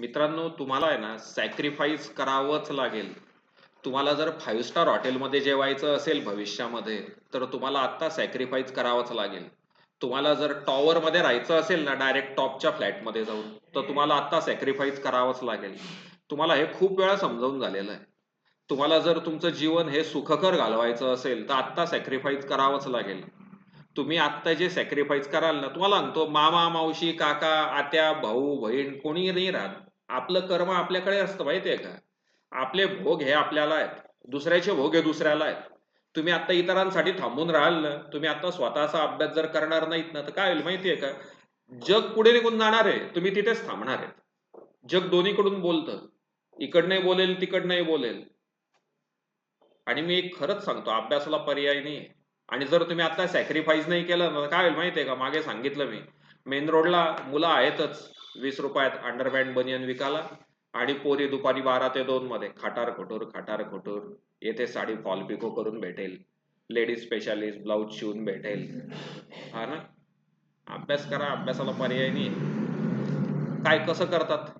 मित्रांनो तुम्हाला आहे ना सॅक्रिफाईस करावंच लागेल. तुम्हाला जर फाईव्ह स्टार हॉटेलमध्ये जेवायचं असेल भविष्यामध्ये तर तुम्हाला आत्ता सॅक्रिफाईस करावंच लागेल. तुम्हाला जर टॉवरमध्ये राहायचं असेल ना डायरेक्ट टॉपच्या फ्लॅटमध्ये जाऊन तर तुम्हाला आत्ता सॅक्रिफाईस करावंच लागेल. तुम्हाला हे खूप वेळा समजावून झालेलं आहे. तुम्हाला जर तुमचं जीवन हे सुखकर घालवायचं असेल तर आत्ता सॅक्रिफाईस करावंच लागेल. तुम्ही आत्ता जे सॅक्रिफाईस कराल ना तुम्हाला सांगतो मामा मावशी काका आत्या भाऊ बहीण कोणी नाही राहत. आपलं कर्म आपल्याकडे असतं माहितीये का? आपले भोग हे आपल्याला आहेत. दुसऱ्याचे भोग हे दुसऱ्याला आहेत. तुम्ही आता इतरांसाठी थांबून राहाल ना तुम्ही आता स्वतःचा अभ्यास जर करणार नाहीत ना तर काय होईल माहितीये का? जग पुढे निघून जाणार आहे तुम्ही तिथेच थांबणार आहेत. जग दोन्हीकडून बोलतं. इकडनंही बोलेल तिकडनंही बोलेल. आणि मी एक खरंच सांगतो अभ्यासाला पर्याय नाही आणि जर तुम्ही आता सॅक्रिफाईस नाही केलं ना तर काय होईल माहितीये का? मागे सांगितलं मी. मेन रोडला मुलं आहेतच. वीस रुपयात अंडरबँड बनियन विकाला आणि पोरी दुपारी बारा ते दोन मध्ये खाटार खोटूर खाटार खोटूर येथे साडी फॉल पिको करून भेटेल. लेडीज स्पेशालिस्ट ब्लाऊज शिवून भेटेल. हा ना? अभ्यास करा अभ्यासाला पर्याय नाही. काय कसं करतात?